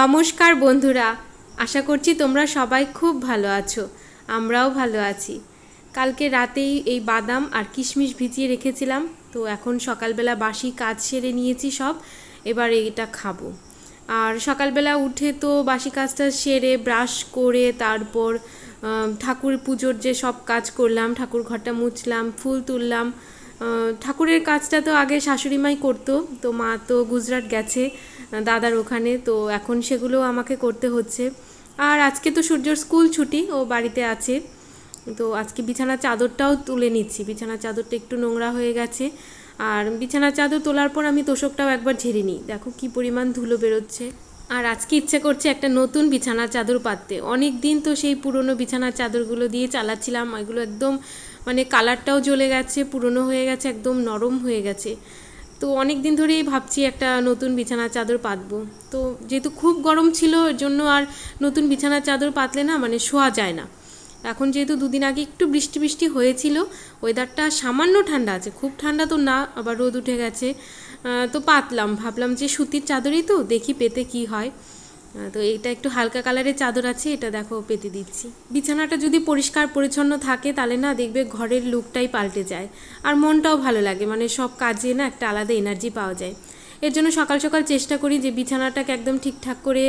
নমস্কার বন্ধুরা, আশা করছি তোমরা সবাই খুব ভালো আছো, আমরাও ভালো আছি। কালকে রাতেই এই বাদাম আর কিশমিশ ভিজিয়ে রেখেছিলাম, তো এখন সকালবেলা বাসি কাজ সেরে নিয়েছি সব, এবার এটা খাব। আর সকালবেলা উঠে তো বাসি কাজটা সেরে, ব্রাশ করে, তারপর ঠাকুর পুজোর যে সব কাজ করলাম, ঠাকুর ঘরটা মুছলাম, ফুল তুললাম ঠাকুরের কাজটা তো আগে শাশুড়ি মাই করতো, তো মা তো গুজরাট গেছে দাদার ওখানে, তো এখন সেগুলো আমাকে করতে হচ্ছে। আর আজকে তো সূর্যর স্কুল ছুটি, ও বাড়িতে আছে। তো আজকে বিছানার চাদরটাও তুলে নিচ্ছি। বিছানার চাদরটা একটু নোংরা হয়ে গেছে। আর বিছানার চাদর তোলার পর আমি তোষকটাও একবার ঝেড়ে নিই। দেখো কি পরিমাণ ধুলো বেরোচ্ছে। আর আজকে ইচ্ছে করছে একটা নতুন বিছানার চাদর পাততে। অনেক দিন তো সেই পুরনো বিছানার চাদরগুলো দিয়ে চালাচ্ছিলাম। এগুলো একদম মানে কালারটাও জ্বলে গেছে, পুরনো হয়ে গেছে, একদম নরম হয়ে গেছে। তো অনেক দিন ধরেই ভাবছি একটা নতুন বিছানার চাদর পাতবো। তো যেহেতু খুব গরম ছিল, এর জন্য আর নতুন বিছানার চাদর পাতলে না মানে শোয়া যায় না। এখন যেহেতু দুদিন আগে একটু বৃষ্টি বৃষ্টি হয়েছিল, ওয়েদারটা সামান্য ঠান্ডা আছে, খুব ঠান্ডা তো না, আবার রোদ উঠে গেছে। তো পাতলাম, ভাবলাম যে সুতির চাদরই তো, দেখি পেতে কি হয়। তো এটা একটু হালকা কালারের চাদর আছে, এটা দেখো পেতে দিচ্ছি। বিছানাটা যদি পরিষ্কার পরিচ্ছন্ন থাকে, তাহলে না দেখবে ঘরের লুকটাই পাল্টে যায়। আর মনটাও ভালো লাগে মানে সব কাজে না একটা আলাদা এনার্জি পাওয়া যায়। এর জন্য সকাল সকাল চেষ্টা করি যে বিছানাটাকে একদম ঠিকঠাক করে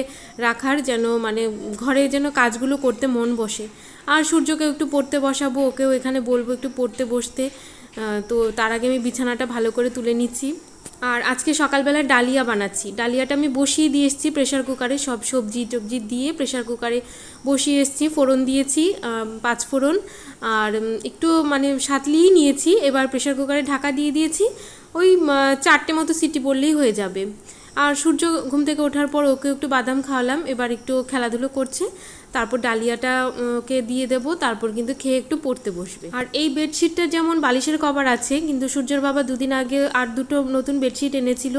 রাখার, যেন মানে ঘরে যেন কাজগুলো করতে মন বসে। আর সূর্যকে একটু পড়তে বসাবো, ওকেও এখানে বলব একটু পড়তে বসতে। তো তার আগে আমি বিছানাটা ভালো করে তুলে নিচ্ছি। আর আজকে সকালবেলা ডালিয়া বানাচ্ছি। ডালিয়াটা আমি বসিয়ে দিয়ে এসেছি প্রেশার কুকারে সব সবজি টবজি দিয়ে প্রেশার কুকারে বসিয়ে এসেছি। ফোড়ন দিয়েছি পাঁচ ফোড়ন। আর একটু মানে সাতলিয়েই নিয়েছি। এবার প্রেশার কুকারে ঢাকা দিয়ে দিয়েছি। ওই চারটে মতো সিটি পড়লেই হয়ে যাবে। আর সূর্য ঘুম থেকে ওঠার পর ওকে একটু বাদাম খাওয়ালাম, এবার একটু খেলাধুলো করছে। তারপর ডালিয়াটা ওকে দিয়ে দেবো, তারপর কিন্তু খেয়ে একটু পড়তে বসবে। আর এই বেডশিটটা যেমন বালিশের কভার আছে, কিন্তু সূর্যের বাবা দুদিন আগে আর দুটো নতুন বেডশিট এনেছিল,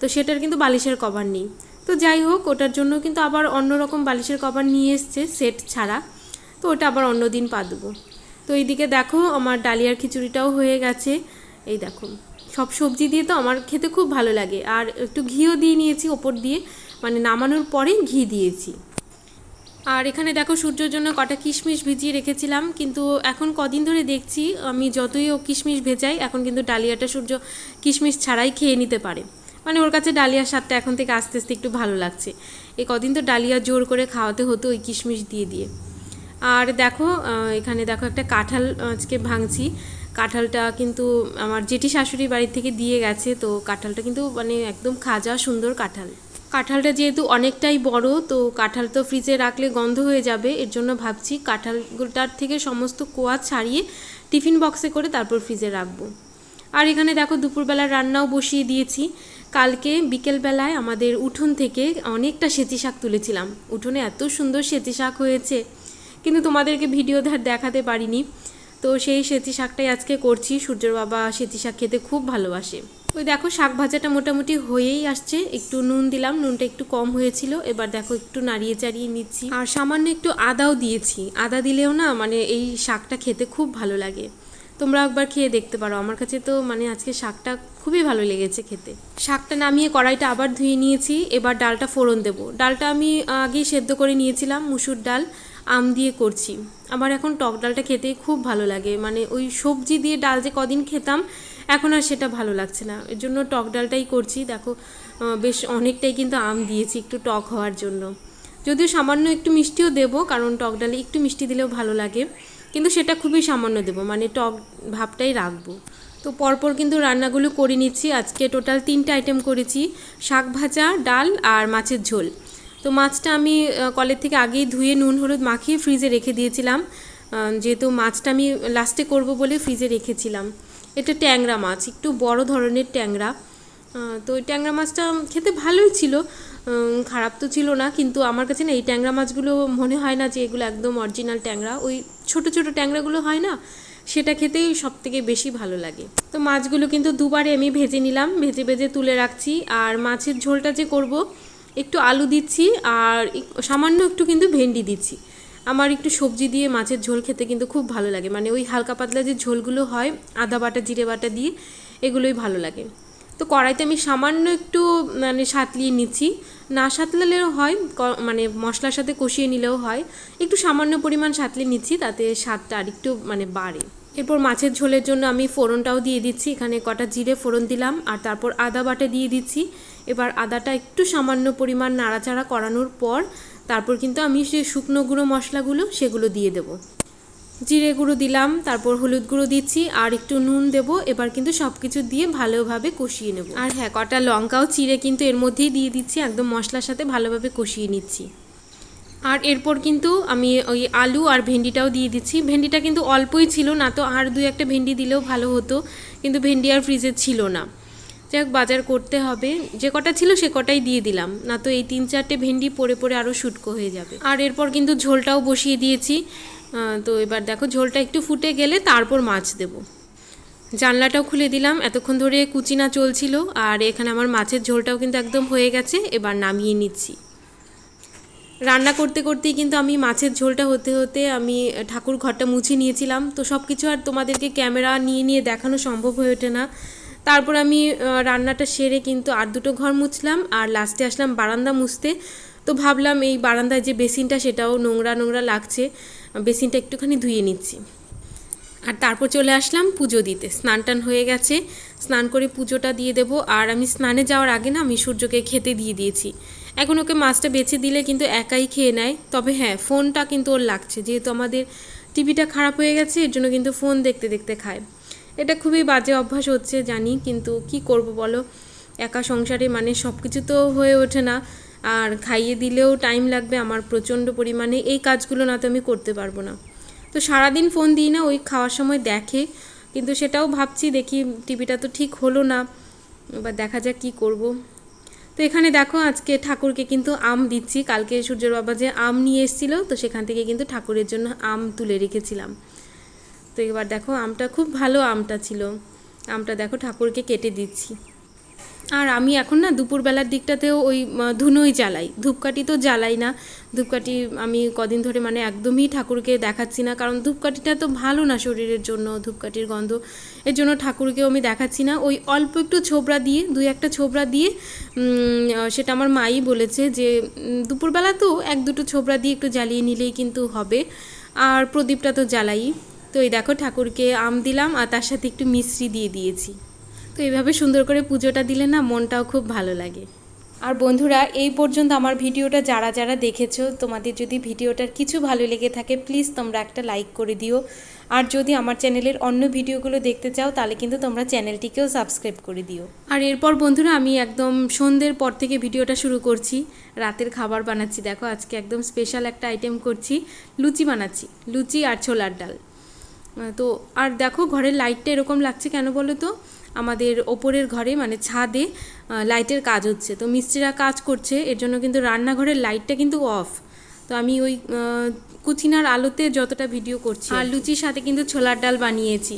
তো সেটার কিন্তু বালিশের কভার নেই। তো যাই হোক, ওটার জন্য কিন্তু আবার অন্যরকম বালিশের কভার নিয়ে এসছে, সেট ছাড়া। তো ওটা আবার অন্য দিন পা দেবো। তো এইদিকে দেখো, আমার ডালিয়ার খিচুড়িটাও হয়ে গেছে। এই দেখো। সব সবজি দিয়ে তো আমার খেতে খুব ভালো লাগে। আর একটু ঘিও দিয়ে নিয়েছি ওপর দিয়ে। মানে নামানোর পরে ঘি দিয়েছি। আর এখানে দেখো সূর্যের জন্য কটা কিশমিশ ভিজিয়ে রেখেছিলাম। কিন্তু এখন কদিন ধরে দেখছি, আমি যতই ও কিশমিশ ভেজাই, এখন কিন্তু ডালিয়াটা সূর্য কিশমিশ ছাড়াই খেয়ে নিতে পারে। মানে ওর কাছে ডালিয়ার স্বাদটা এখন থেকে আস্তে আস্তে একটু ভালো লাগছে। এই কদিন তো ডালিয়া জোর করে খাওয়াতে হতো ওই কিশমিশ দিয়ে দিয়ে। আর দেখো এখানে দেখো একটা কাঁঠাল আজকে ভাঙছি। কাঁঠালটা কিন্তু আমার জেঠি শাশুড়ি বাড়ি থেকে দিয়ে গেছে, তো কাঁঠালটা কিন্তু মানে একদম খাজা সুন্দর কাঁঠাল। কাঁঠালটা যেহেতু অনেকটাই বড়, তো কাঁঠাল তো ফ্রিজে রাখলে গন্ধ হয়ে যাবে, এর জন্য ভাবছি কাঁঠালটার থেকে সমস্ত কোয়া ছাড়িয়ে টিফিন বক্সে করে তারপর ফ্রিজে রাখব। আর এখানে দেখো দুপুরবেলা রান্নাও বসিয়ে দিয়েছি। কালকে বিকেলবেলায় আমাদের উঠোন থেকে অনেকটা সেচি শাক তুলেছিলাম। উঠোনে এত সুন্দর সেচি শাক হয়েছে, কিন্তু তোমাদেরকে ভিডিও ধার দেখাতে পারিনি। তো সেই সেচি শাকটাই আজকে করছি। সূর্যর বাবা সেচি শাক খেতে খুব ভালোবাসে। ওই দেখো, শাক ভাজাটা মোটামুটি হয়েই আসছে। একটু নুন দিলাম, নুনটা একটু কম হয়েছিল। এবার দেখো, একটু নাড়িয়ে চাড়িয়ে নিচ্ছি। আর সামান্য একটু আদাও দিয়েছি। আদা দিলেও না মানে এই শাকটা খেতে খুব ভালো লাগে। তোমরা একবার খেয়ে দেখতে পারো। আমার কাছে তো মানে আজকে শাকটা খুবই ভালো লেগেছে খেতে। শাকটা নামিয়ে কড়াইটা আবার ধুয়ে নিয়েছি। এবার ডালটা ফোড়ন দেবো। ডালটা আমি আগেই সেদ্ধ করে নিয়েছিলাম, মুসুর ডাল। আম দিয়ে করছি। আমার এখন টক ডালটা খেতেই খুব ভালো লাগে। মানে ওই সবজি দিয়ে ডাল যে কদিন খেতাম, এখন আর সেটা ভালো লাগছে না। এর জন্য টক ডালটাই করছি। দেখো বেশ অনেকটাই কিন্তু আম দিয়েছি একটু টক হওয়ার জন্য। যদিও সামান্য একটু মিষ্টিও দেবো, কারণ টক ডালে একটু মিষ্টি দিলেও ভালো লাগে। কিন্তু সেটা খুবই সামান্য দেবো মানে টক ভাবটাই রাখব। তো পরপর কিন্তু রান্নাগুলো করে নিচ্ছি। আজকে টোটাল তিনটে আইটেম করেছি। শাক ভাজা, ডাল আর মাছের ঝোল। তো মাছটা আমি কলের থেকে আগেই ধুয়ে নুন, হলুদ মাখিয়ে ফ্রিজে রেখে দিয়েছিলাম। যেহেতু মাছটা আমি লাস্টে করব বলে ফ্রিজে রেখেছিলাম। এটা ট্যাংরা মাছ, একটু বড় ধরনের ট্যাংরা। তো ওই ট্যাংরা মাছটা খেতে ভালোই ছিল। খারাপ তো ছিল না, কিন্তু আমার কাছে না এই ট্যাংরা মাছগুলো মনে হয় না যে এগুলো একদম অরিজিনাল ট্যাংরা। ওই ছোট ছোট ট্যাংরাগুলো হয় না, সেটা খেতেই সব থেকে বেশি ভালো লাগে। তো মাছগুলো কিন্তু দুবারে আমি ভেজে নিলাম, ভেজে ভেজে তুলে রাখছি। আর মাছের ঝোলটা যে করব একটু আলু দিচ্ছি আর সামান্য একটু কিন্তু ভেন্ডি দিচ্ছি। আমার একটু সবজি দিয়ে মাছের ঝোল খেতে কিন্তু খুব ভালো লাগে। মানে ওই হালকা পাতলা যে ঝোলগুলো হয়, আদা বাটা, জিরে বাটা দিয়ে, এগুলোই ভালো লাগে। তো কড়াইতে আমি সামান্য একটু মানে সাতলিয়ে নিচ্ছি। না সাতলালেও হয় মানে মশলার সাথে কষিয়ে নিলেও হয়। একটু সামান্য পরিমাণ সাতলে নিচ্ছি, তাতে স্বাদটা আরেকটু মানে বাড়ে। এরপর মাছের ঝোলের জন্য আমি ফোড়নটাও দিয়ে দিচ্ছি। এখানে কটা জিরে ফোড়ন দিলাম, আর তারপর আদা বাটা দিয়ে দিচ্ছি। এবার আদাটা একটু সামান্য পরিমাণ নাড়াচাড়া করানোর পর তারপর কিন্তু আমি যে শুকনো গুঁড়ো মশলাগুলো সেগুলো দিয়ে দেবো। জিরে গুঁড়ো দিলাম, তারপর হলুদ গুঁড়ো দিচ্ছি, আর একটু নুন দেবো, এবার কিন্তু সব কিছু দিয়ে ভালোভাবে কষিয়ে নেব। আর হ্যাঁ কটা লঙ্কাও চিড়ে কিন্তু এর মধ্যেই দিয়ে দিচ্ছি, একদম মশলার সাথে ভালোভাবে কষিয়ে নিচ্ছি। আর এরপর কিন্তু আমি ওই আলু আর ভেন্ডিটাও দিয়ে দিচ্ছি। ভেন্ডিটা কিন্তু অল্পই ছিল না, তো আর দু একটা ভেন্ডি দিলেও ভালো হতো, কিন্তু ভেন্ডি আর ফ্রিজে ছিল না। যাক, বাজার করতে হবে। যে কটা ছিল সে কটাই দিয়ে দিলাম। না তো এই তিন চারটে ভেন্ডি পরে পরে আরও শুটকো হয়ে যাবে। আর এরপর কিন্তু ঝোলটাও বসিয়ে দিয়েছি। তো এবার দেখো, ঝোলটা একটু ফুটে গেলে তারপর মাছ দেবো। জানলাটাও খুলে দিলাম। এতক্ষণ ধরে কুচিনা চলছিল। আর এখানে আমার মাছের ঝোলটাও কিন্তু একদম হয়ে গেছে। এবার নামিয়ে নিচ্ছি। রান্না করতে করতেই কিন্তু আমি মাছের ঝোলটা হতে হতে আমি ঠাকুর ঘরটা মুছে নিয়েছিলাম। তো সব কিছু আর তোমাদেরকে ক্যামেরা নিয়ে নিয়ে দেখানো সম্ভব হয়ে ওঠে না। তারপর আমি রান্নাটা সেরে কিন্তু আর দুটো ঘর মুছলাম, আর লাস্টে আসলাম বারান্দা মুছতে। তো ভাবলাম এই বারান্দায় যে বেসিনটা, সেটাও নোংরা নোংরা লাগছে, বেসিনটা একটুখানি ধুয়ে নিচ্ছি। আর তারপর চলে আসলাম পুজো দিতে। স্নান টান হয়ে গেছে, স্নান করে পুজোটা দিয়ে দেব। আর আমি স্নানে যাওয়ার আগে না, আমি সূর্যকে খেতে দিয়ে দিয়েছি। এখন ওকে মাছটা বেছে দিলে কিন্তু একাই খেয়ে নেয়। তবে হ্যাঁ ফোনটা কিন্তু ওর লাগছে। যেহেতু আমাদের টিভিটা খারাপ হয়ে গেছে, এর জন্য কিন্তু ফোন দেখতে দেখতে খায়। এটা খুবই বাজে অভ্যাস হচ্ছে, জানি, কিন্তু কি করব বলো? একা সংসারে মানে সব কিছু তো হয়ে ওঠে না। আর খাইয়ে দিলেও টাইম লাগবে আমার প্রচণ্ড পরিমাণে, এই কাজগুলো না তো আমি করতে পারব না। তো সারাদিন ফোন দিই না, ওই খাওয়ার সময় দেখে, কিন্তু সেটাও ভাবছি, দেখি টিভিটা তো ঠিক হলো না, এবার দেখা যাক কী করব। তো এখানে দেখো, আজকে ঠাকুরকে কিন্তু আম দিচ্ছি, কালকে সূর্যের বাবা যে আম নিয়ে এসেছিল, তো সেখান থেকে কিন্তু ঠাকুরের জন্য আম তুলে রেখেছিলাম। তো এবার দেখো, আমটা খুব ভালো আমটা ছিল। আমটা দেখো ঠাকুরকে কেটে দিচ্ছি। আর আমি এখন না দুপুরবেলার দিকটাতেও ওই ধুনোই জ্বালাই। ধূপকাঠি তো জ্বালাই না। ধূপকাঠি আমি কদিন ধরে মানে একদমই ঠাকুরকে দেখাচ্ছি না, কারণ ধূপকাঠিটা তো ভালো না শরীরের জন্য, ধূপকাঠির গন্ধ। এর জন্য ঠাকুরকেও আমি দেখাচ্ছি না। ওই অল্প একটু ছোবড়া দিয়ে, দুই একটা ছোবড়া দিয়ে সেটা আমার মাই বলেছে যে দুপুরবেলা তো এক দুটো ছোবড়া দিয়ে একটু জ্বালিয়ে নিলেই কিন্তু হবে। আর প্রদীপটা তো জ্বালাই। তো এই দেখো ঠাকুরকে আম দিলাম আর তার সাথে একটু মিশ্রি দিয়ে দিয়েছি। তো এইভাবে সুন্দর করে পুজোটা দিলে না মনটাও খুব ভালো লাগে। আর বন্ধুরা, এই পর্যন্ত আমার ভিডিওটা যারা যারা দেখেছ, তোমাদের যদি ভিডিওটার কিছু ভালো লেগে থাকে প্লিজ তোমরা একটা লাইক করে দিও। আর যদি আমার চ্যানেলের অন্য ভিডিওগুলো দেখতে চাও, তাহলে কিন্তু তোমরা চ্যানেলটিকেও সাবস্ক্রাইব করে দিও। আর এরপর বন্ধুরা, আমি একদম সন্ধ্যের পর থেকে ভিডিওটা শুরু করছি। রাতের খাবার বানাচ্ছি, দেখো আজকে একদম স্পেশাল একটা আইটেম করছি, লুচি বানাচ্ছি, লুচি আর ছোলার ডাল। তো আর দেখো ঘরের লাইটটা এরকম লাগছে কেন বলো তো? আমাদের ওপরের ঘরে মানে ছাদে লাইটের কাজ হচ্ছে। তো মিস্ত্রিরা কাজ করছে, এর জন্য কিন্তু রান্নাঘরের লাইটটা কিন্তু অফ তো আমি ওই কুচিনার আলোতে যতটা ভিডিও করছি আর লুচির সাথে কিন্তু ছোলার ডাল বানিয়েছি।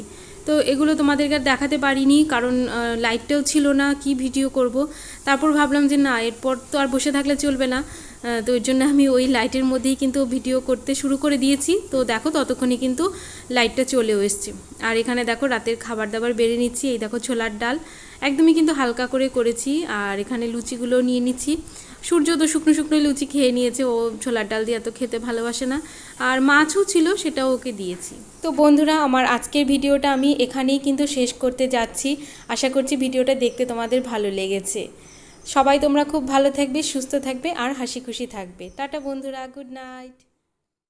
তো এগুলো তোমাদেরকে আর দেখাতে পারিনি, কারণ লাইটটাও ছিল না, কি ভিডিও করব? তারপর ভাবলাম যে না, এরপর তো আর বসে থাকলে চলবে না। তো ওই জন্য আমি ওই লাইটের মধ্যেই কিন্তু ভিডিও করতে শুরু করে দিয়েছি। তো দেখো ততক্ষণে কিন্তু লাইটটা চলেও এসছে। আর এখানে দেখো রাতের খাবার দাবার বেড়ে নিচ্ছি, এই দেখো ছোলার ডাল। একদমই কিন্তু হালকা করে করেছি, আর এখানে লুচিগুলো নিয়ে নিচ্ছি। সূর্য তো শুকনো শুকনো লুচি খেয়ে নিয়েছে, ও ছোলার ডাল দিয়ে তো খেতে ভালোবাসে না। আর মাছও ছিল, সেটাও ওকে দিয়েছি। তো বন্ধুরা, আমার আজকের ভিডিওটা আমি এখানেই কিন্তু শেষ করতে যাচ্ছি। আশা করছি ভিডিওটা দেখতে তোমাদের ভালো লেগেছে। সবাই তোমরা খুব ভালো থাকবে, সুস্থ থাকবে আর হাসি খুশি থাকবে। টাটা বন্ধুরা, গুড নাইট।